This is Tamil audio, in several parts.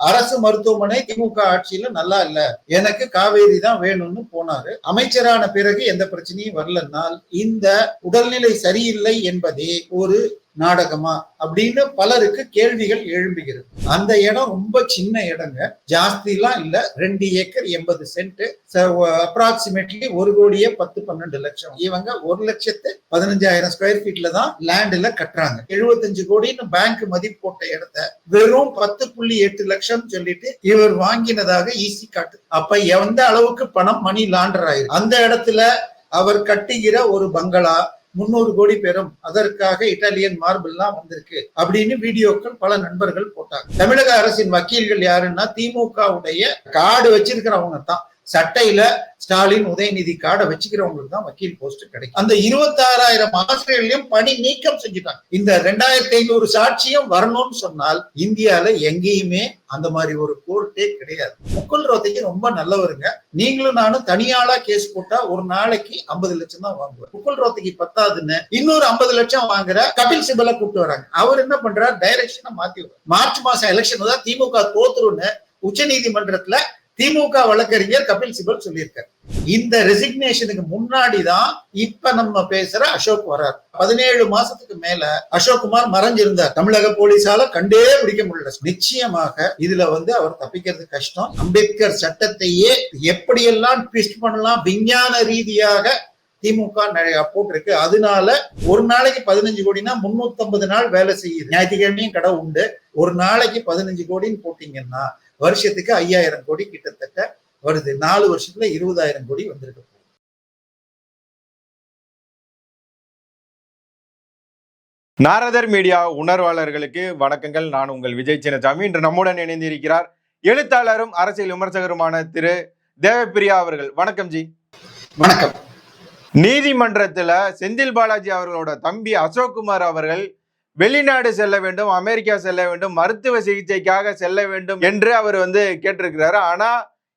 அரசு மருத்துவமனை திமுக ஆட்சியில நல்லா இல்ல. எனக்கு காவேரி தான் வேணும்னு போனாரு. அமைச்சரான பிறகு எந்த பிரச்சனையும் வரலனால் இந்த உடல்நிலை சரியில்லை என்பதே ஒரு நாடகமா அப்படின்னு பலருக்கு கேள்விகள் எழும்புகிறது. அந்த இடம் ரொம்ப சின்ன இடங்க. ஜாஸ்திலாம் இல்ல. ரெண்டு ஏக்கர் எண்பது சென்ட். அப்ராக்சிமேட்லி ஒரு கோடியே பத்து பன்னெண்டு லட்சம். இவங்க ஒரு லட்சத்து பதினஞ்சாயிரம் ஸ்கொயர் ஃபீட்ல தான் லேண்ட்ல கட்டுறாங்க. எழுபத்தஞ்சு கோடின்னு பேங்க் மதிப்பு போட்ட இடத்த வெறும் பத்து புள்ளி எட்டு லட்சம் சொல்லிட்டு இவர் வாங்கினதாக ஈசி காட்டு அப்ப எந்த அளவுக்கு பணம் மணி லாண்டர் ஆயிருக்கு அந்த இடத்துல அவர் கட்டுகிற ஒரு பங்களா முன்னூறு கோடி பெறும் அதற்காக இட்டாலியன் மார்பிள்லாம் வந்திருக்கு அப்படின்னு வீடியோக்கள் பல நண்பர்கள் போட்டாங்க. தமிழக அரசின் வக்கீல்கள் யாருன்னா திமுகவுடைய காடு வச்சிருக்கிறவங்க தான் சட்டையில ஸ்டாலின் உதயநிதி கார்டை வச்சுக்கிறவங்களுக்கு தான் வக்கீல் போஸ்ட் கிடைக்கும். அந்த இருபத்தாறாயிரம் ஆசிரியர்களையும் பணி நீக்கம் செஞ்சுட்டாங்க. இந்த ரெண்டாயிரத்தி ஐநூறு சாட்சியம் வரணும்னு சொன்னால் இந்தியால எங்கேயுமே அந்த மாதிரி ஒரு கோர்ட்டே கிடையாது. முக்குல் ரோத்தைக்கு ரொம்ப நல்லவருங்க. நீங்களும் நானும் தனியாளா கேஸ் போட்டா ஒரு நாளைக்கு ஐம்பது லட்சம் தான் வாங்குவேன். முக்குல் ரோத்தைக்கு பத்தாதுன்னு இன்னொரு ஐம்பது லட்சம் வாங்குற கபில் சிபலை கூப்பிட்டு வராங்க. அவர் என்ன பண்றாரு? டைரக்ஷனை மாத்தி மார்ச் மாசம் எலெக்ஷன் தான் திமுக தோத்துருன்னு உச்ச நீதிமன்றத்துல திமுக வழக்கறிஞர் கபில் சிபல் சொல்லியிருக்காரு. இந்த ரெசிக்னேஷனுக்கு முன்னாடி தான் இப்ப நம்ம பேசுற அசோக் வர்றார் பதினேழு மாசத்துக்கு மேல அசோக் குமார் மறைஞ்சிருந்தார். தமிழக போலீஸால கண்டே பிடிக்க முடியல. நிச்சயமாக இதுல வந்து அவர் தப்பிக்கிறது கஷ்டம். அம்பேத்கர் சட்டத்தையே எப்படியெல்லாம் ட்விஸ்ட் பண்ணலாம் விஞ்ஞான ரீதியாக திமுக நிறைய போட்டிருக்கு அதனால ஒரு நாளைக்கு பதினஞ்சு கோடினா முன்னூத்தி ஐம்பது நாள் வேலை செய்யுது. ஞாயிற்றுக்கிழமையும் கடை உண்டு. ஒரு நாளைக்கு பதினஞ்சு கோடின்னு போட்டீங்கன்னா வருஷத்துக்கு ஐயாயிரம் கோடி கிட்டத்தட்ட வருது. நாலு வருஷத்துல இருபதாயிரம் கோடி வந்திருக்கு. நாரதர் மீடியா உணர்வாளர்களுக்கு வணக்கங்கள். நான் உங்கள் விஜய் சின்னசாமி. இன்று நம்முடன் இணைந்திருக்கிறார் எழுத்தாளரும் அரசியல் விமர்சகருமான திரு. தேவப்பிரியா அவர்கள். வணக்கம் ஜி. வணக்கம். நீதிமன்றத்துல செந்தில் பாலாஜி அவர்களோட தம்பி அசோக்குமார் அவர்கள் வெளிநாடு செல்ல வேண்டும் அமெரிக்கா செல்ல வேண்டும் மருத்துவ சிகிச்சைக்காக செல்ல வேண்டும் என்று அவர் வந்து கேட்டிருக்கிறாரு. ஆனா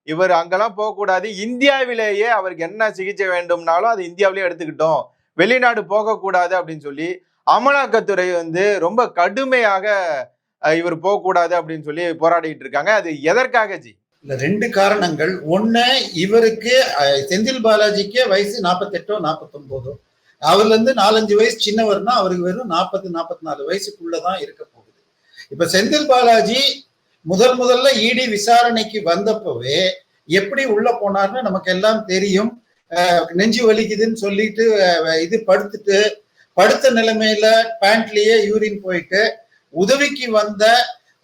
இவர் அங்கெல்லாம் போகக்கூடாது. இந்தியாவிலேயே அவருக்கு என்ன சிகிச்சை வேண்டும்னாலும் அது இந்தியாவிலேயே எடுத்துக்கிட்டோம். வெளிநாடு போகக்கூடாது அப்படின்னு சொல்லி அமலாக்கத்துறை வந்து ரொம்ப கடுமையாக இவர் போகக்கூடாது அப்படின்னு சொல்லி போராடிட்டு இருக்காங்க. அது எதற்காக ஜி? இந்த ரெண்டு காரணங்கள். ஒன்று இவருக்கு செந்தில் பாலாஜிக்கே வயசு நாற்பத்தெட்டோ நாற்பத்தொன்பதோ அவர்ல இருந்து நாலஞ்சு வயசு சின்னவர்னா அவருக்கு வெறும் நாற்பது நாற்பத்தி நாலு வயசுக்குள்ளதான் இருக்க போகுது. இப்ப செந்தில் பாலாஜி முதல் முதல்ல இடி விசாரணைக்கு வந்தப்பவே எப்படி உள்ள போனார்னு நமக்கு எல்லாம் தெரியும். நெஞ்சு வலிக்குதுன்னு சொல்லிட்டு இது படுத்துட்டு படுத்த நிலைமையில பேண்ட்லயே யூரின் போயிட்டு உதவிக்கு வந்த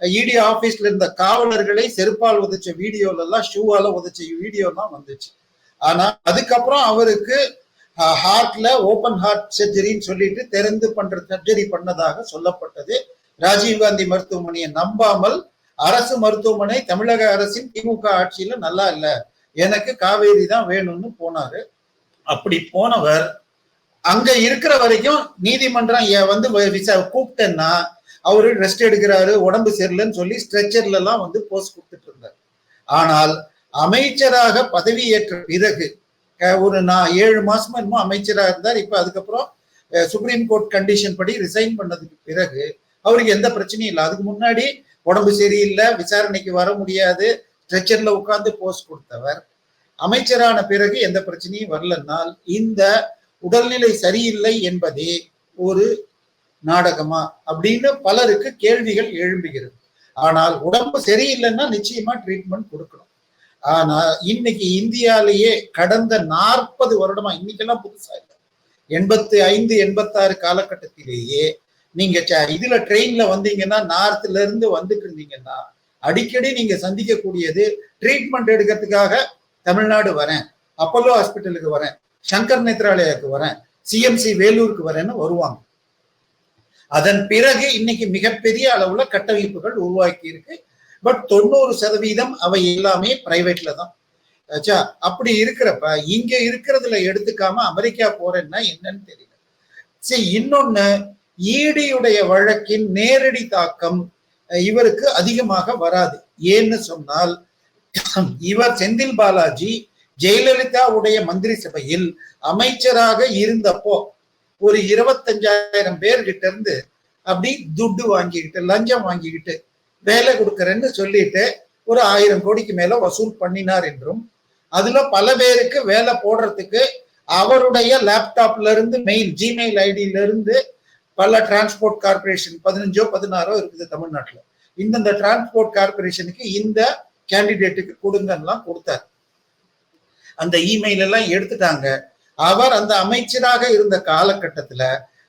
இடி ஆபீஸ்ல இருந்த காவலர்களை செருப்பால் உதைச்ச வீடியோல எல்லாம் ஷூவால உதைச்ச வீடியோ தான் வந்துச்சு. ஆனா அதுக்கப்புறம் அவருக்கு ஹார்ட்ல ஓபன் ஹார்ட் சர்ஜரின்னு சொல்லிட்டு திறந்து பண்ற சர்ஜரி பண்ணதாக சொல்லப்பட்டது. ராஜீவ்காந்தி மருத்துவமனையை நம்பாமல் அரசு மருத்துவமனை தமிழக அரசின் திமுக ஆட்சியில நல்லா இல்லை. எனக்கு காவேரி தான் வேணும்னு போனாரு. அப்படி போனவர் அங்க இருக்கிற வரைக்கும் நீதிமன்றம் வந்து விசா கூப்பிட்டேன்னா அவரு ரெஸ்ட் எடுக்கிறாரு உடம்பு சரியில்லைன்னு சொல்லி ஸ்ட்ரெச்சர்ல எல்லாம் வந்து போஸ்ட் கொடுத்துட்டு இருந்தார். ஆனால் அமைச்சராக பதவியேற்ற பிறகு ஒரு நான் ஏழு மாசமா என்னமோ அமைச்சராக இருந்தார். இப்ப அதுக்கப்புறம் சுப்ரீம் கோர்ட் கண்டிஷன் படி ரிசைன் பண்ணதுக்கு பிறகு அவருக்கு எந்த பிரச்சனையும் இல்லை. அதுக்கு முன்னாடி உடம்பு சரியில்லை விசாரணைக்கு வர முடியாது ஸ்ட்ரெச்சர்ல உட்கார்ந்து போஸ்ட் கொடுத்தவர். அமைச்சரான பிறகு எந்த பிரச்சனையும் வரலனால் இந்த உடல்நிலை சரியில்லை என்பதே ஒரு நாடகமா அப்படின்னு பலருக்கு கேள்விகள் எழும்புகிறது. ஆனால் உடம்பு சரியில்லைன்னா நிச்சயமா ட்ரீட்மெண்ட் கொடுக்கணும். ஆனா இன்னைக்கு இந்தியாலேயே கடந்த நாற்பது வருடமா இன்னைக்கெல்லாம் புதுசா இல்லை. எண்பத்தி ஐந்து எண்பத்தாறு காலகட்டத்திலேயே நீங்க இதுல ட்ரெயின்ல வந்தீங்கன்னா நார்த்ல இருந்து வந்துட்டு இருந்தீங்கன்னா அடிக்கடி நீங்க சந்திக்கக்கூடியது ட்ரீட்மெண்ட் எடுக்கிறதுக்காக தமிழ்நாடு வரேன் அப்போலோ ஹாஸ்பிட்டலுக்கு வரேன் சங்கர் நேத்ராலயாவுக்கு வரேன் சிஎம்சி வேலூருக்கு வரேன்னு வருவாங்க. அதன் பிறகு இன்னைக்கு மிகப்பெரிய அளவுல கட்டமைப்புகள் உருவாக்கி இருக்கு பட் தொண்ணூறு சதவீதம் அவை எல்லாமே பிரைவேட்ல தான். ஆச்சா அப்படி இருக்கிறப்ப இங்க இருக்கிறதுல எடுத்துக்காம அமெரிக்கா போறேன்னா என்னன்னு தெரியல. சரி இன்னொன்னு ஈடியுடைய வழக்கின் நேரடி தாக்கம் இவருக்கு அதிகமாக வராது. ஏன்னு சொன்னால் இவர் செந்தில் பாலாஜி ஜெயலலிதாவுடைய மந்திரி சபையில் அமைச்சராக இருந்தப்போ ஒரு இருபத்தஞ்சாயிரம் பேர்கிட்ட இருந்து அப்படி துட்டு வாங்கிக்கிட்டு லஞ்சம் வாங்கிக்கிட்டு வேலை கொடுக்கறேன்னு சொல்லிட்டு ஒரு ஆயிரம் கோடிக்கு மேல வசூல் பண்ணினார் என்றும் அதுல பல பேருக்கு வேலை போடுறதுக்கு அவருடைய லேப்டாப்ல இருந்து மெயில் ஜிமெயில் ஐடியில இருந்து பல டிரான்ஸ்போர்ட் கார்பரேஷன் பதினஞ்சோ பதினாறோ இருக்குது தமிழ்நாட்டுல. இந்தந்த டிரான்ஸ்போர்ட் கார்பரேஷனுக்கு இந்த கேண்டிடேட்டுக்கு கொடுங்கலாம் கொடுத்தார். அந்த இமெயில் எல்லாம் எடுத்துட்டாங்க. அவர் அந்த அமைச்சராக இருந்த காலகட்டத்துல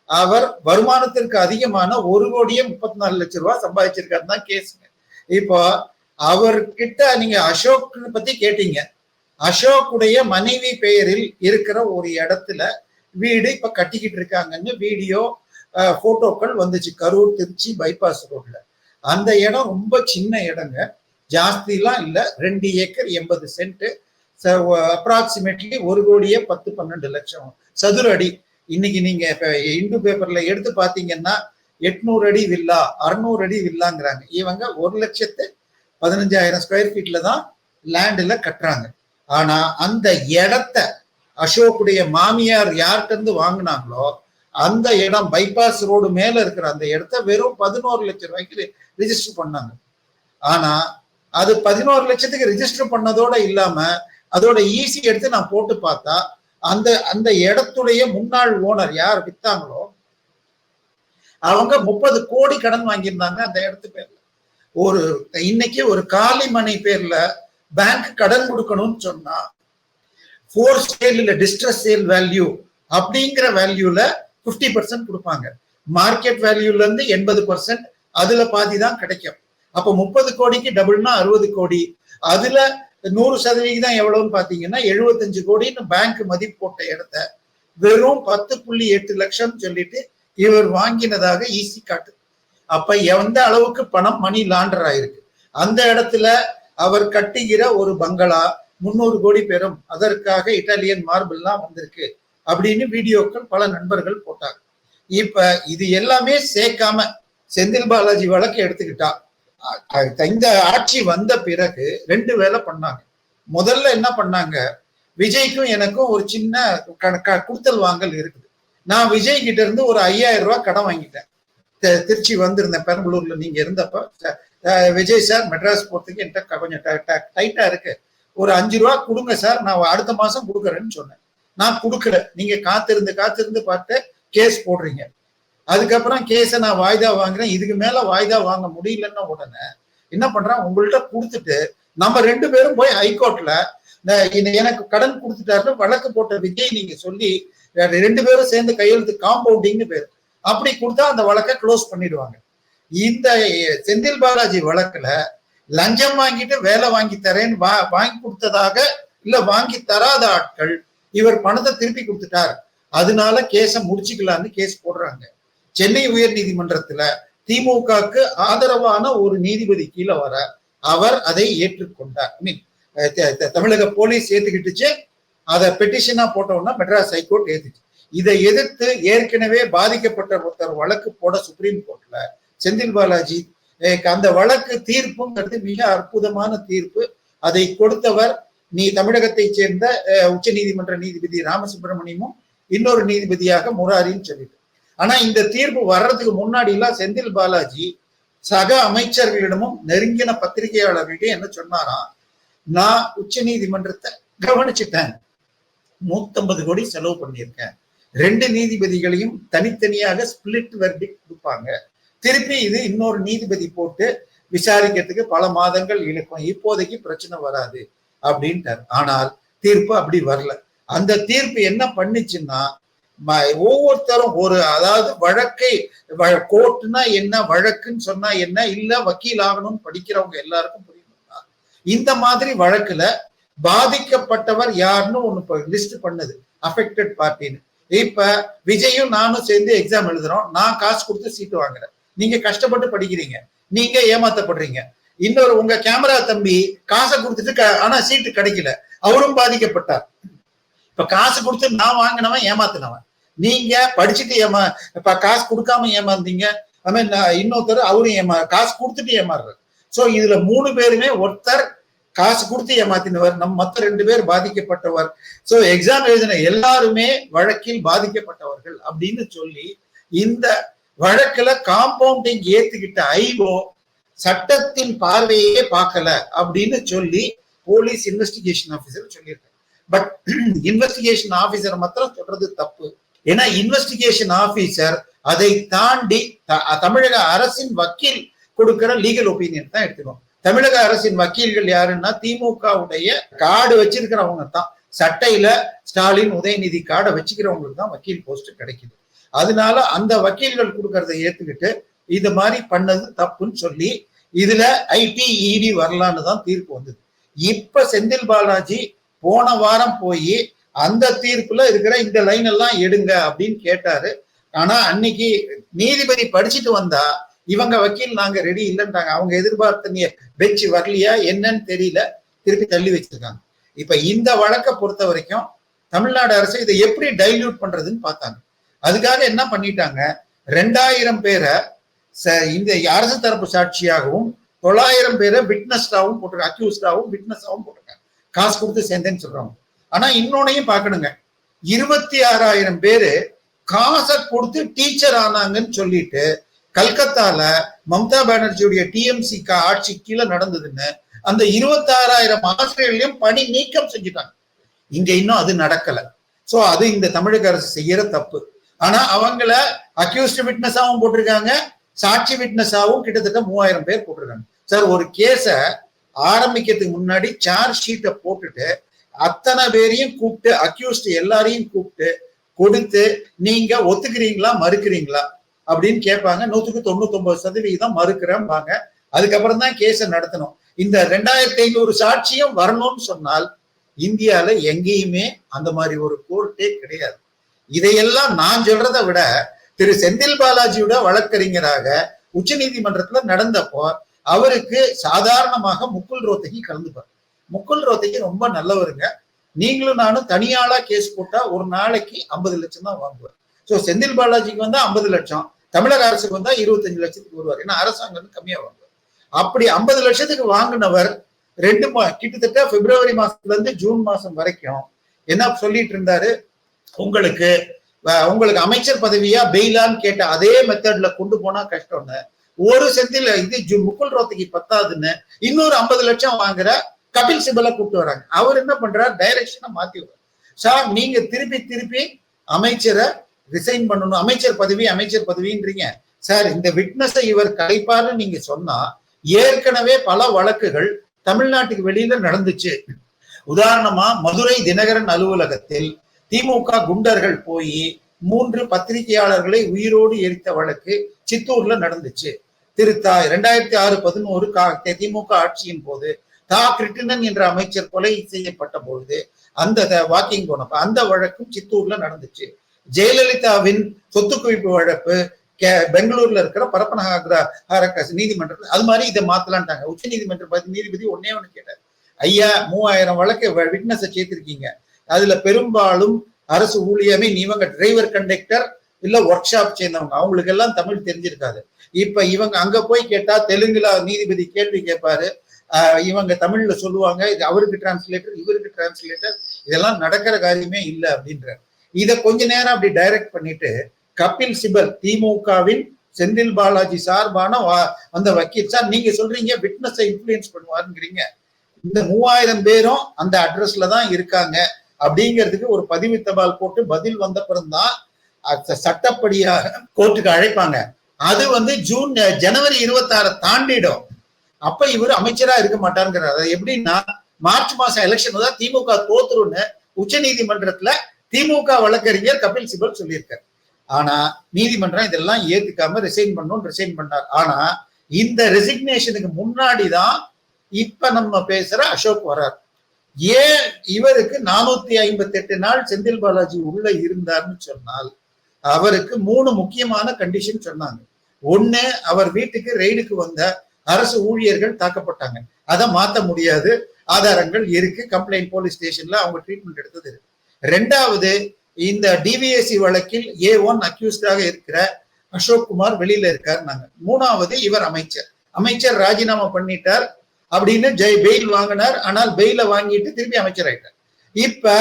அவர் வருமானத்திற்கு அதிகமான ஒரு கோடியே முப்பத்தி நாலு லட்சம் ரூபாய் சம்பாதிச்சிருக்காரு தான் கேஸுங்க இப்போ அவர்கிட்ட நீங்க அசோக் பத்தி கேட்டீங்க. அசோக்குடைய மனைவி பெயரில் இருக்கிற ஒரு இடத்துல வீடு இப்ப கட்டிக்கிட்டு இருக்காங்கன்னு வீடியோ போட்டோக்கள் வந்துச்சு. கரூர் திருச்சி பைபாஸ் ரோட்ல அந்த இடம் ரொம்ப சின்ன இடங்க. ஜாஸ்திலாம் இல்லை. ரெண்டு ஏக்கர் எண்பது சென்ட். அப்ராக்சிமேட்லி ஒரு கோடியே பத்து பன்னெண்டு லட்சம். சதுர அடி. இன்னைக்கு நீங்க இந்து பேப்பர்ல எடுத்து பாத்தீங்கன்னா எட்நூறு அடி வில்லா அறுநூறு அடி வில்லாங்கிறாங்க. இவங்க ஒரு லட்சத்து பதினஞ்சாயிரம் ஸ்கொயர் ஃபீட்ல தான் லேண்டில் கட்டுறாங்க. ஆனா அந்த இடத்த அசோக்குடைய மாமியார் யார்கிட்ட இருந்து வாங்கினாங்களோ அந்த இடம் பைபாஸ் ரோடு மேல இருக்கிற அந்த இடத்த வெறும் பதினோரு லட்சம் ரூபாய்க்கு ரிஜிஸ்டர் பண்ணாங்க. ஆனா அது பதினோரு லட்சத்துக்கு ரிஜிஸ்டர் பண்ணதோட இல்லாம அதோட ஈஸி எடுத்து நான் போட்டு பார்த்தா அந்த அந்த இடத்துடைய முன்னாள் ஓனர் யார் வித்தாங்களோ அவங்க முப்பது கோடி கடன் வாங்கியிருந்தாங்க அந்த இடத்து பேர்ல. ஒரு இன்னைக்கு ஒரு காலி மனை பேர்ல பேங்க் கடன் கொடுக்கணும்னு சொன்னா ஃபோர் சேல் இல்ல டிஸ்ட்ரஸ் சேல் வேல்யூ அப்படிங்கிற வேல்யூல பிப்டி பர்சன்ட் கொடுப்பாங்க. மார்க்கெட் வேல்யூல இருந்து எண்பது பர்சன்ட் அதுல பாதி தான் கிடைக்கும். அப்ப முப்பது கோடிக்கு டபுள்னா அறுபது கோடி. அதுல நூறு சதவிகிதம் எவ்வளவுன்னு பாத்தீங்கன்னா எழுபத்தஞ்சு கோடின்னு பேங்க் மதிப்பு போட்ட இடத்த வெறும் பத்து புள்ளி எட்டு லட்சம் சொல்லிட்டு இவர் வாங்கினதாக ஈசி காட்டு. அப்ப எந்த அளவுக்கு பணம் மணி லாண்டர் ஆயிருக்கு? அந்த இடத்துல அவர் கட்டுகிற ஒரு பங்களா முன்னூறு கோடி பெறும். அதற்காக இட்டாலியன் மார்பிள்லாம் வந்திருக்கு அப்படின்னு வீடியோக்கள் பல நண்பர்கள் போட்டாங்க. இப்ப இது எல்லாமே சேர்க்காம செந்தில் பாலாஜி வழக்கு எடுத்துக்கிட்டா இந்த ஆட்சி வந்த பிறகு ரெண்டு வேலை பண்ணாங்க. முதல்ல என்ன பண்ணாங்க? விஜய்க்கும் எனக்கும் ஒரு சின்ன கொடுத்தல் வாங்கல் இருக்குது. நான் விஜய் கிட்ட இருந்து ஒரு ஐயாயிரம் ரூபாய் கடன் வாங்கிட்டேன். திருச்சி வந்திருந்தேன் பெரம்பலூர்ல நீங்க இருந்தப்ப. விஜய் சார் மெட்ராஸ் போறதுக்கு என்கிட்ட கொஞ்சம் டைட்டா இருக்கு. ஒரு அஞ்சு ரூபா கொடுங்க சார் நான் அடுத்த மாசம் கொடுக்குறேன்னு சொன்னேன். நான் கொடுக்குறேன் நீங்க காத்திருந்து காத்திருந்து பார்த்து கேஸ் போடுறீங்க. அதுக்கப்புறம் கேஸை நான் வாய்தா வாங்குறேன். இதுக்கு மேல வாய்தா வாங்க முடியலன்னா உடனே என்ன பண்றான்? உங்கள்கிட்ட கொடுத்துட்டு நம்ம ரெண்டு பேரும் போய் ஹைகோர்ட்ல எனக்கு கடன் கொடுத்துட்டாருன்னு வழக்கு போட்ட விஜய் நீங்க சொல்லி ரெண்டு பேரும் சேர்ந்து கையெழுத்து காம்பவுண்டிங்னு பேர். அப்படி கொடுத்தா அந்த வழக்கை க்ளோஸ் பண்ணிடுவாங்க. இந்த செந்தில் பாலாஜி வழக்குல லஞ்சம் வாங்கிட்டு வேலை வாங்கி தரேன்னு வா வாங்கி கொடுத்ததாக இல்ல வாங்கி தராத ஆட்கள் இவர் பணத்தை திருப்பி கொடுத்துட்டார். அதனால கேஸை முடிச்சுக்கலான்னு கேஸ் போடுறாங்க. சென்னை உயர் நீதிமன்றத்துல திமுகக்கு ஆதரவான ஒரு நீதிபதி கீழே வர அவர் அதை ஏற்றுக்கொண்டார். மீன் தமிழக போலீஸ் ஏத்துக்கிட்டுச்சு. அதை பெட்டிஷனா போட்டோம்னா மெட்ராஸ் ஹைகோர்ட் ஏத்துச்சு. இதை எதிர்த்து ஏற்கனவே பாதிக்கப்பட்ட ஒருத்தர் வழக்கு போட சுப்ரீம் கோர்ட்ல செந்தில் பாலாஜி அந்த வழக்கு தீர்ப்புங்கிறது மிக அற்புதமான தீர்ப்பு. அதை கொடுத்தவர் நீ தமிழகத்தை சேர்ந்த உச்ச நீதிமன்ற நீதிபதி ராமசுப்பிரமணியமும் இன்னொரு நீதிபதியாக முராரின்னு சொல்லிட்டு. ஆனா இந்த தீர்ப்பு வர்றதுக்கு முன்னாடி எல்லாம் செந்தில் பாலாஜி சக அமைச்சர்களிடமும் நெருங்கின பத்திரிகையாளர்களிடம் என்ன சொன்னாராம் நான் உச்ச நீதிமன்றத்தை கவனிச்சுட்டேன். நூத்தம்பது கோடி செலவு பண்ணியிருக்கேன். ரெண்டு நீதிபதிகளையும் தனித்தனியாக ஸ்பிளிட் வெர்டிக் கொடுப்பாங்க. திருப்பி இது இன்னொரு நீதிபதி போட்டு விசாரிக்கிறதுக்கு பல மாதங்கள் இழுக்கும். இப்போதைக்கு பிரச்சனை வராது. அப்படின்ட்டார். ஆனால் தீர்ப்பு அப்படி வரல. அந்த தீர்ப்பு என்ன பண்ணுச்சுன்னா ஒவ்வொருத்தரும் ஒரு அதாவது வழக்கை கோர்ட்டுனா என்ன வழக்குன்னு சொன்னா என்ன இல்ல வக்கீல் ஆகணும்னு படிக்கிறவங்க எல்லாருக்கும் புரியணும்னா இந்த மாதிரி வழக்குல பாதிக்கப்பட்டவர் யாருன்னு ஒண்ணு லிஸ்ட் பண்ணுது. அஃபெக்டட் பார்ட்டின்னு இப்ப விஜயும் நானும் சேர்ந்து எக்ஸாம் எழுதுறோம். நான் காசு கொடுத்து சீட்டு வாங்குறேன். நீங்க கஷ்டப்பட்டு படிக்கிறீங்க. நீங்க ஏமாத்தப்படுறீங்க. இன்னொரு உங்க கேமரா தம்பி காசை கொடுத்துட்டு ஆனா சீட்டு கிடைக்கல. அவரும் பாதிக்கப்பட்டார். இப்ப காசு கொடுத்து நான் வாங்கினவன் ஏமாத்தினவன். நீங்க படிச்சுட்டு ஏமா இப்ப காசு கொடுக்காம ஏமாந்தீங்க. இன்னொருத்தர் அவரும் ஏமா காசு கொடுத்துட்டு ஏமாறுறாரு. சோ இதுல மூணு பேருமே ஒருத்தர் காசு கொடுத்து ஏமாத்தினவர். நம்ம மத்த ரெண்டு பேர் பாதிக்கப்பட்டவர். சோ எக்ஸாம் எழுதின எல்லாருமே வழக்கில் பாதிக்கப்பட்டவர்கள் அப்படின்னு சொல்லி இந்த வழக்குல காம்பவுண்டிங் ஏத்துக்கிட்ட ஐஓ சட்டத்தின் பார்வையே பார்க்கல அப்படின்னு சொல்லி போலீஸ் இன்வெஸ்டிகேஷன் ஆபீசர் சொல்லியிருக்காங்க பட் இன்வெஸ்டிகேஷன் ஆபீசர் மாத்திரம் சொல்றது தப்பு. ஏன்னா இன்வெஸ்டிகேஷன் ஆபீசர் அதை தாண்டி தமிழக அரசின் வக்கீல் கொடுக்கிற லீகல் ஒப்பீனியன் தான் எடுத்துக்கணும். தமிழக அரசின் வக்கீல்கள் யாருன்னா திமுகவுடைய கார்டு வச்சிருக்கிறவங்க தான் சட்டையில ஸ்டாலின் உதயநிதி கார்டை வச்சுக்கிறவங்களுக்கு தான் வக்கீல் போஸ்ட் கிடைக்குது. அதனால அந்த வக்கீல்கள் கொடுக்கறத ஏத்துக்கிட்டு இது மாதிரி பண்ணது தப்புன்னு சொல்லி இதுல ஐடி இடி வரலான்னு தான் தீர்ப்பு வந்தது. இப்ப செந்தில் பாலாஜி போன வாரம் போய் அந்த தீர்ப்புல இருக்கிற இந்த லைன் எல்லாம் எடுங்க அப்படின்னு கேட்டாரு. ஆனா அன்னைக்கு நீதிபதி படிச்சுட்டு வந்தா இவங்க வக்கீல் நாங்க ரெடி இல்லைன்றாங்க அவங்க எதிர்பார்த்த பெஞ்ச் வரலையா என்னன்னு தெரியல. திருப்பி தள்ளி வச்சிருக்காங்க. இப்ப இந்த வழக்கை பொறுத்த வரைக்கும் தமிழ்நாடு அரசு இதை எப்படி டைல்யூட் பண்றதுன்னு பார்த்தாங்க. அதுக்காக என்ன பண்ணிட்டாங்க? ரெண்டாயிரம் பேரை ச- இந்த அரசு தரப்பு சாட்சியாகவும் தொள்ளாயிரம் பேரை விட்னஸ்டாவும் போட்டிருக்காங்க. அக்யூஸ்டாவும் விட்னஸாவும் போட்டிருக்காங்க. காசு கொடுத்து சேர்ந்தேன்னு சொல்றாங்க ஆனா இன்னொன்னையும் பாக்கணுங்க இருபத்தி ஆறாயிரம் பேரு காசை கொடுத்து டீச்சர் ஆனாங்கன்னு சொல்லிட்டு கல்கத்தால மம்தா பானர்ஜியுடைய டிஎம்சி ஆட்சி கீழே நடந்ததுன்னு அந்த இருபத்தாறாயிரம் ஆசிரியர்களையும் பணி நீக்கம் செஞ்சுட்டாங்க. இங்க இன்னும் அது நடக்கல. சோ அது இந்த தமிழக அரசு செய்யற தப்பு. ஆனா அவங்கள அக்யூஸ்ட் விட்னஸாவும் போட்டிருக்காங்க. சாட்சி விட்னஸாவும் கிட்டத்தட்ட மூவாயிரம் பேர் போட்டிருக்காங்க. சார் ஒரு கேஸ ஆரம்பிக்கிறதுக்கு முன்னாடி சார்ஜ் ஷீட்டை போட்டுட்டு அத்தனை பேரையும் கூப்பிட்டு அக்யூஸ்ட் எல்லாரையும் கூப்பிட்டு கொடுத்து நீங்க ஒத்துக்கிறீங்களா மறுக்கிறீங்களா? அப்படின்னு கேட்பாங்க. நூத்துக்கு தொண்ணூத்தி சதவீதம் மறுக்கிறேன்பாங்க அதுக்கப்புறம் தான் கேஸை நடத்தணும். இந்த ரெண்டாயிரத்தி ஐநூறு சாட்சியம் வரணும்னு சொன்னால் இந்தியால எங்கேயுமே அந்த மாதிரி ஒரு கோர்ட்டே கிடையாது. இதையெல்லாம் நான் சொல்றதை விட திரு செந்தில் பாலாஜியோட வழக்கறிஞராக உச்ச நீதிமன்றத்துல நடந்தப்போ அவருக்கு சாதாரணமாக முக்குல் ரோத்தகி கலந்துப்பார். முக்குல் ரோத்தகி ரொம்ப நல்லவருங்க. நீங்களும் நானும் தனியாளா கேஸ் போட்டா ஒரு நாளைக்கு ஐம்பது லட்சம் தான் வாங்குவார் ஸோ செந்தில் பாலாஜிக்கு வந்தா ஐம்பது லட்சம் தமிழக அரசுக்கு வந்தா இருபத்தஞ்சு லட்சத்துக்கு வருவார். ஏன்னா அரசாங்கம் வந்து கம்மியா வாங்குவார். அப்படி ஐம்பது லட்சத்துக்கு வாங்கினவர் ரெண்டு மா கிட்டத்தட்ட பிப்ரவரி மாசத்துல இருந்து ஜூன் மாசம் வரைக்கும் என்ன சொல்லிட்டு இருந்தாரு? உங்களுக்கு உங்களுக்கு அமைச்சர் பதவியா பெயிலான்னு கேட்ட அதே மெத்தட்ல கொண்டு போனா கஷ்டம்னு ஒரு செந்தில் இது முக்குல் முகுல் ரோத்தகி பத்தாதுன்னு இன்னொரு ஐம்பது லட்சம் வாங்குற கபில் சிபலை கூப்பிட்டு வராங்க. அவர் என்ன பண்றாரு? டைரக்ஷனை மாத்தி விடுறாரு. சார் நீங்க திருப்பி திருப்பி அமைச்சரை ரிசைன் பண்ணணும். அமைச்சர் பதவி அமைச்சர் பதவின்றீங்க. சார் இந்த விட்னஸை இவர் கலைப்பாருன்னு நீங்க சொன்னா ஏற்கனவே பல வழக்குகள் தமிழ்நாட்டுக்கு வெளியில நடந்துச்சு. உதாரணமா மதுரை தினகரன் அலுவலகத்தில் திமுக குண்டர்கள் போய் மூன்று பத்திரிகையாளர்களை உயிரோடு எரித்த வழக்கு சித்தூர்ல நடந்துச்சு. திருத்தா இரண்டாயிரத்தி ஆறு பதினோரு கா- திமுக ஆட்சியின் போது தா கிருட்டிணன் என்ற அமைச்சர் கொலை செய்யப்பட்ட பொழுது அந்த வாக்கிங் போனப்ப அந்த வழக்கும் சித்தூர்ல நடந்துச்சு. ஜெயலலிதாவின் சொத்து குவிப்பு வழக்கு கே- பெங்களூர்ல இருக்கிற பரப்பனகார நீதிமன்றத்தில் அது மாதிரி இதை மாத்தலான்ட்டாங்க. உச்ச நீதிமன்ற நீதிபதி ஒன்னே ஒன்று கேட்டார். ஐயா மூவாயிரம் வழக்கு விட்னஸை சேர்த்திருக்கீங்க. அதுல பெரும்பாலும் அரசு ஊழியமே இவங்க டிரைவர் கண்டக்டர் இல்ல ஒர்க் ஷாப் சேர்ந்தவங்க. அவங்களுக்கு எல்லாம் தமிழ் தெரிஞ்சிருக்காது. இப்ப இவங்க அங்க போய் கேட்டா தெலுங்குல நீதிபதி கேள்வி கேட்பாரு. இவங்க தமிழ்ல சொல்லுவாங்க இது அவருக்கு டிரான்ஸ்லேட்டர் இவருக்கு டிரான்ஸ்லேட்டர் இதெல்லாம் நடக்கிற காரியமே இல்லை அப்படின்ற இதை கொஞ்ச நேரம் அப்படி டைரக்ட் பண்ணிட்டு கபில் சிபல் திமுகவின் செந்தில் பாலாஜி சார்பான அந்த வக்கீல் சார் நீங்க சொல்றீங்க விட்னஸை இன்ஃபுளுயன்ஸ் பண்ணுவாருங்கிறீங்க. இந்த மூவாயிரம் பேரும் அந்த அட்ரஸ்ல தான் இருக்காங்க அப்படிங்கிறதுக்கு ஒரு பதிவு தபால் போட்டு பதில் வந்த பிறந்தான் சட்டப்படியாக கோர்ட்டுக்கு அழைப்பாங்க. அது வந்து ஜூன் ஜனவரி இருபத்தாறு தாண்டிடும். அப்ப இவர் அமைச்சரா இருக்க மாட்டாருங்கிறார். அது எப்படின்னா மார்ச் மாசம் எலெக்ஷன் தான் திமுக தோத்துருன்னு உச்ச நீதிமன்றத்துல திமுக வழக்கறிஞர் கபில் சிபல் சொல்லியிருக்காரு. ஆனா நீதிமன்றம் இதெல்லாம் ஏத்துக்காம ரிசைன் பண்ணும் ரிசைன் பண்ணார். ஆனா இந்த ரெசிக்னேஷனுக்கு முன்னாடி தான் இப்ப நம்ம பேசுற அசோக் வரார். ஏன் இவருக்கு நானூத்தி ஐம்பத்தி எட்டு நாள் செந்தில் பாலாஜி உள்ள இருந்தார்னு சொன்னால் அவருக்கு மூணு முக்கியமான கண்டிஷன் சொன்னாங்க. ஒண்ணு அவர் வீட்டுக்கு ரெய்டுக்கு வந்த அரசு ஊழியர்கள் தாக்கப்பட்டாங்க. அதை மாத்த முடியாது. ஆதாரங்கள் இருக்கு. கம்ப்ளைண்ட் போலீஸ் ஸ்டேஷன்ல அவங்க ட்ரீட்மெண்ட் எடுத்தது இருக்கு. ரெண்டாவது இந்த டிவிஎஸ்சி வழக்கில் ஏ ஒன் அக்யூஸ்டாக இருக்கிற அசோக் குமார் வெளியில இருக்காருனாங்க மூணாவது இவர் அமைச்சர். அமைச்சர் ராஜினாமா பண்ணிட்டார் அப்படின்னு ஜெய் பெயில் வாங்கினார். ஆனால் பெயில வாங்கிட்டு திருப்பி அமைச்சர் ஆயிட்டார். இப்ப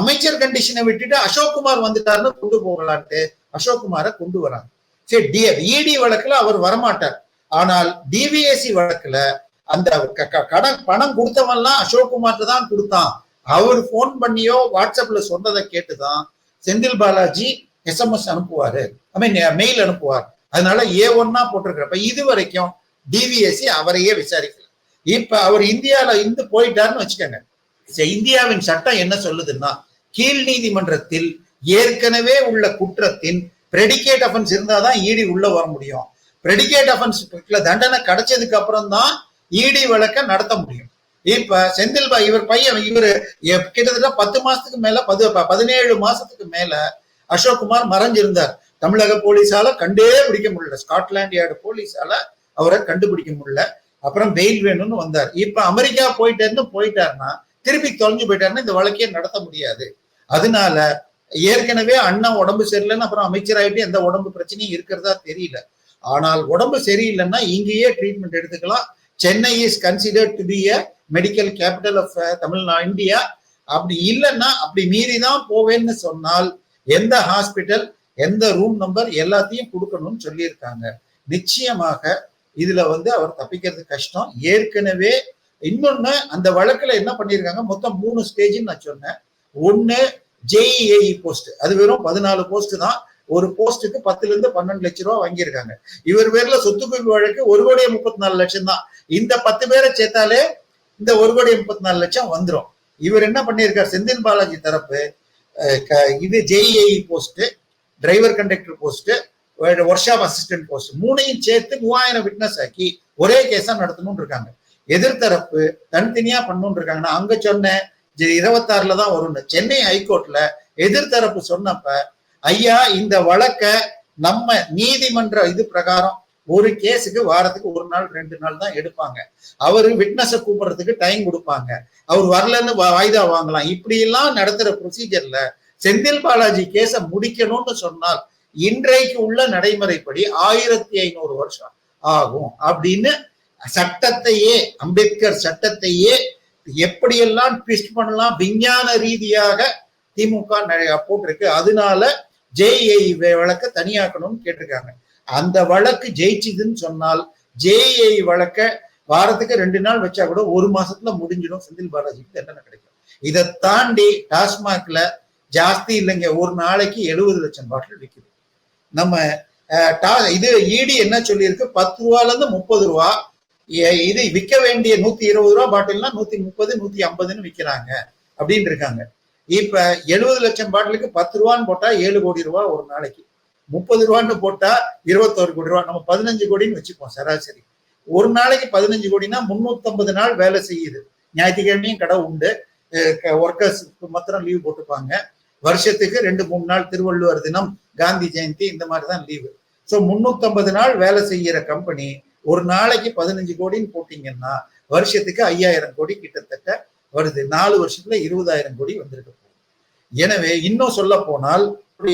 அமைச்சர் கண்டிஷனை விட்டுட்டு அசோக் குமார் வந்துட்டாருன்னு கொண்டு போகலான்ட்டு அசோக் குமாரை கொண்டு வராங்க. சரி டி இடி வழக்குல அவர் வரமாட்டார். ஆனால் டிவிஎஸ்சி வழக்குல அந்த க- க- கடன் பணம் கொடுத்தவன்லாம் அசோக்குமார் தான் கொடுத்தான். அவர் ஃபோன் பண்ணியோ வாட்ஸ்அப்ல சொன்னதை கேட்டுதான் செந்தில் பாலாஜி எஸ்எம்எஸ் அனுப்புவாரு. ஐ மீன் மெயில் அனுப்புவார். அதனால ஏ ஒன்னா போட்டிருக்கிறப்ப இது வரைக்கும் டிவிஎஸ்சி அவரையே விசாரிக்கல. இப்ப அவர் இந்தியால இருந்து போயிட்டாருன்னு வச்சுக்கோங்க. இந்தியாவின் சட்டம் என்ன சொல்லுதுன்னா கீழ் நீதிமன்றத்தில் ஏற்கனவே உள்ள குற்றத்தின் பிரெடிகேட் அஃபன்ஸ் இருந்தாதான் ஈடி உள்ள வர முடியும். பிரெடிகேட் அஃபென்ஸ் தண்டனை கிடைச்சதுக்கு அப்புறம் தான் ஈடி வழக்க நடத்த முடியும். இப்ப செந்தில் பாய் இவர் பையன் இவர் கிட்டத்தட்ட பத்து மாசத்துக்கு மேல பது பதினேழு மாசத்துக்கு மேல அசோக்குமார் மறைஞ்சிருந்தார். தமிழக போலீஸால கண்டே பிடிக்க முடியல. ஸ்காட்லாண்ட் யார்டு போலீஸால அவரை கண்டுபிடிக்க முடியல. அப்புறம் பெயில் வேணும்னு வந்தார். இப்ப அமெரிக்கா போயிட்டாருன்னு போயிட்டாருன்னா திருப்பி தொலைஞ்சு போயிட்டாருன்னா இந்த வழக்கையே நடத்த முடியாது. அதனால ஏற்கனவே அண்ணா உடம்பு சரியில்லைன்னு அப்புறம் அமைச்சராயிட்டு எந்த உடம்பு பிரச்சனையும் இருக்கிறதா தெரியல. ஆனால் உடம்பு சரியில்லைன்னா இங்கேயே ட்ரீட்மெண்ட் எடுத்துக்கலாம். Chennai is considered to be a medical capital of Tamil Nadu India அப்படி இல்லைன்னா அப்படி மீறி தான் போவேன்னு சொன்னால் எந்த ஹாஸ்பிட்டல் எந்த ரூம் நம்பர் எல்லாத்தையும் கொடுக்கணும்னு சொல்லியிருக்காங்க. நிச்சயமாக இதுல வந்து அவர் தப்பிக்கிறது கஷ்டம். ஏற்கனவே இன்னொன்னு அந்த வழக்குல என்ன பண்ணியிருக்காங்க? மொத்தம் மூணு ஸ்டேஜ்னு நான் சொன்னேன். ஒன்னு ஜேஇஏஇ போஸ்ட் அது வெறும் பதினாலு போஸ்ட் தான். ஒரு போஸ்ட்டுக்கு பத்துல இருந்து பன்னெண்டு லட்சம் ரூபாய் வாங்கியிருக்காங்க. இவர் பேர்ல சொத்து குவிப்பு வழக்கு ஒரு கோடியே முப்பத்தி நாலு லட்சம் தான் இந்த பத்து பேரை சேர்த்தாலே இந்த ஒரு கோடியே முப்பத்தி நாலு லட்சம் வந்துடும் இவர் என்ன பண்ணியிருக்கார்? செந்தில் பாலாஜி தரப்பு க- இது J E I post driver conductor post workshop assistant post மூணையும் சேர்த்து மூவாயிரம் விட்னஸ் ஆக்கி ஒரே கேஸா நடத்தணும்னு இருக்காங்க. எதிர்த்தரப்பு தனித்தனியா பண்ணணும்னு இருக்காங்க நான் அங்க சொன்னேன் ஜெ- இருபத்தாறுல தான் வரும்னு. சென்னை ஹைகோர்ட்ல எதிர்த்தரப்பு சொன்னப்ப ஐயா இந்த வழக்க நம்ம நீதிமன்ற இது பிரகாரம் ஒரு கேஸுக்கு வாரத்துக்கு ஒரு நாள் ரெண்டு நாள் தான் எடுப்பாங்க. அவரு விட்னஸ கூப்பிடுறதுக்கு டைம் கொடுப்பாங்க. அவர் வரலன்னு வாய்தா வாங்கலாம். இப்படி எல்லாம் நடத்துற ப்ரொசீஜர்ல செந்தில் பாலாஜி கேஸ முடிக்கணும்னு சொன்னால் இன்றைக்கு உள்ள நடைமுறைப்படி ஆயிரத்தி ஐநூறு வருஷம் ஆகும் அப்படின்னு சட்டத்தையே அம்பேத்கர் சட்டத்தையே எப்படியெல்லாம் ட்விஸ்ட் பண்ணலாம் விஞ்ஞான ரீதியாக திமுக போட்டிருக்கு. அதனால ஜேஏஇ வழக்க தனியாக்கணும்னு கேட்டிருக்காங்க. அந்த வழக்கு ஜெயிச்சுதுன்னு சொன்னால் ஜேஏஇ வழக்க வாரத்துக்கு ரெண்டு நாள் வச்சா கூட ஒரு மாசத்துல முடிஞ்சிடும் செந்தில் பாலாஜிக்கு தண்டனை கிடைக்கும். இதை தாண்டி டாஸ்மாக்ல ஜாஸ்தி இல்லைங்க ஒரு நாளைக்கு எழுபது லட்சம் பாட்டில் விற்குது நம்ம அஹ், டா- இது ஈடி என்ன சொல்லியிருக்கு? பத்து ரூபால இருந்து முப்பது ரூபா. இது விற்க வேண்டிய நூத்தி இருபது ரூபா பாட்டில்னா நூத்தி முப்பது நூத்தி ஐம்பதுன்னு விற்கிறாங்க அப்படின்னு இருக்காங்க. இப்ப எழுபது லட்சம் பாட்டிலுக்கு பத்து ரூபான்னு போட்டா ஏழு கோடி ரூபா ஒரு நாளைக்கு. முப்பது ரூபான்னு போட்டா இருபத்தோரு கோடி ரூபா. நம்ம பதினஞ்சு கோடின்னு வச்சுப்போம் சராசரி. ஒரு நாளைக்கு பதினஞ்சு கோடினா முன்னூத்தி நாள் வேலை செய்யுது. ஞாயிற்றுக்கிழமையும் கடை உண்டு. ஒர்க்கர்ஸ்க்கு மாத்திரம் லீவ் போட்டுப்பாங்க. வருஷத்துக்கு ரெண்டு மூணு நாள் திருவள்ளுவர் தினம் காந்தி ஜெயந்தி இந்த மாதிரி தான் லீவு ஸோ முன்னூத்தம்பது நாள் வேலை செய்யற கம்பெனி ஒரு நாளைக்கு பதினஞ்சு கோடின்னு போட்டீங்கன்னா வருஷத்துக்கு ஐயாயிரம் கோடி கிட்டத்தட்ட வருது. நாலு வருஷத்துல இருபதாயிரம் கோடி வந்திருக்க. போகுது எனவே இன்னும் சொல்ல போனால்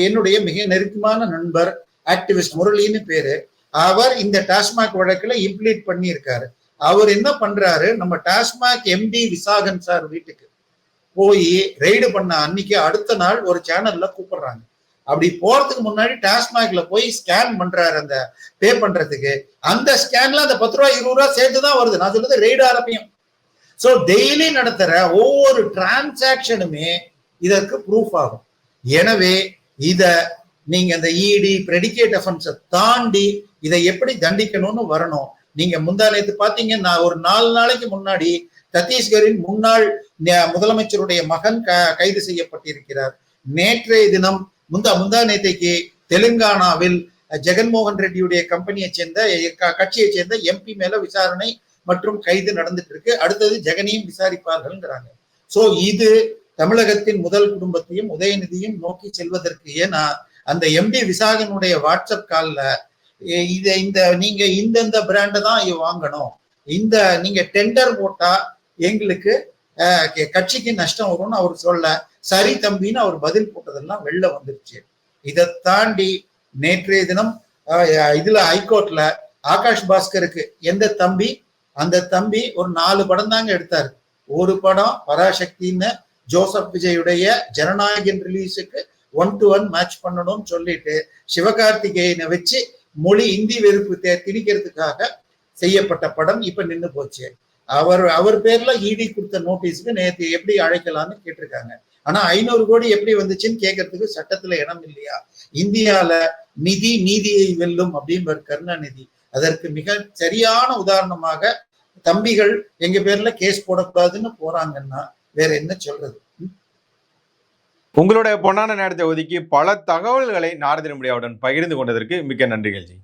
என்னுடைய மிக நெருக்கமான நண்பர் ஆக்டிவிஸ்ட் முரளின்னு பேரு அவர் இந்த டாஸ்மாக் வழக்குல இம்ப்ளீட் பண்ணி இருக்காரு அவர் என்ன பண்றாரு? நம்ம டாஸ்மாக் எம்டி விசாகன் சார் வீட்டுக்கு போய் ரெய்டு பண்ண அன்னைக்கு அடுத்த நாள் ஒரு சேனல்ல கூப்பிடுறாங்க. அப்படி போறதுக்கு முன்னாடி டாஸ்மாக்ல போய் ஸ்கேன் பண்றாரு அந்த பே பண்றதுக்கு. அந்த ஸ்கேன்ல அந்த பத்து ரூபா இருபது ரூபா சேர்த்து தான் வருது. நான் சொல்றது ரெய்டு ஆரம்பியும். ஸோ டெய்லி நடத்துற ஒவ்வொரு டிரான்சாக்ஷனுமே இதற்கு ப்ரூஃப் ஆகும். எனவே இத நீங்க இந்த இடி பிரெடிகேட் அஃபென்ஸை தாண்டி இதை எப்படி தண்டிக்கணும்னு வரணும். நீங்க முந்தா நேத்து நான் ஒரு நாலு நாளைக்கு முன்னாடி சத்தீஸ்கரின் முன்னாள் முதலமைச்சருடைய மகன் க- கைது செய்யப்பட்டிருக்கிறார். நேற்றைய தினம் முந்தா முந்தா நேத்தைக்கு தெலுங்கானாவில் ஜெகன்மோகன் ரெட்டியுடைய கம்பெனியை சேர்ந்த கட்சியை சேர்ந்த எம்பி மேல விசாரணை மற்றும் கைது நடந்துட்டு இருக்கு அடுத்தது ஜெகனையும் விசாரிப்பார்கள்ங்கிறாங்க. சோ இது தமிழகத்தின் முதல் குடும்பத்தையும் உதயநிதியும் நோக்கி செல்வதற்கு ஏன்னா அந்த எம்பி விசாகனுடைய வாட்ஸ்அப் கால்ல இதை இந்த நீங்க இந்தந்த பிராண்டை தான் வாங்கணும். இந்த நீங்க டெண்டர் போட்டா எங்களுக்கு கட்சிக்கு நஷ்டம் வரும்னு அவர் சொல்ல சரி தம்பின்னு அவர் பதில் போட்டதெல்லாம் வெளில வந்துருச்சு. இதை தாண்டி நேற்றைய தினம் இதுல ஹைகோர்ட்ல ஆகாஷ் பாஸ்கருக்கு எந்த தம்பி அந்த தம்பி ஒரு நாலு படம் தாங்க எடுத்தாரு. ஒரு படம் பராசக்தின்னு ஜோசப் விஜயுடைய ஜனநாயகன் ரிலீஸுக்கு ஒன் டு ஒன் மேட்ச் பண்ணணும்னு சொல்லிட்டு சிவகார்த்திகேயனை வச்சு மொழி இந்தி வெறுப்பு தே- திணிக்கிறதுக்காக செய்யப்பட்ட படம் இப்ப நின்னு போச்சு. அவர் அவர் பேர்ல இடி கொடுத்த நோட்டீஸ்க்கு நேத்து எப்படி அழைக்கலாம்னு கேட்டிருக்காங்க. ஆனா ஐநூறு கோடி எப்படி வந்துச்சுன்னு கேட்கறதுக்கு சட்டத்துல இடம் இல்லையா? இந்தியால நிதி நீதியை வெல்லும் அப்படின்னு கருணாநிதி. அதற்கு மிக சரியான உதாரணமாக தம்பிகள் எங்க பேர்ல கேஸ் போடக்கூடாதுன்னு போறாங்கன்னா வேற என்ன சொல்றது? உங்களுடைய பொன்னான நேரத்தை ஒதுக்கி பல தகவல்களை நாரதின முடியாவுடன் பகிர்ந்து கொண்டதற்கு மிக்க நன்றிகள் ஜி.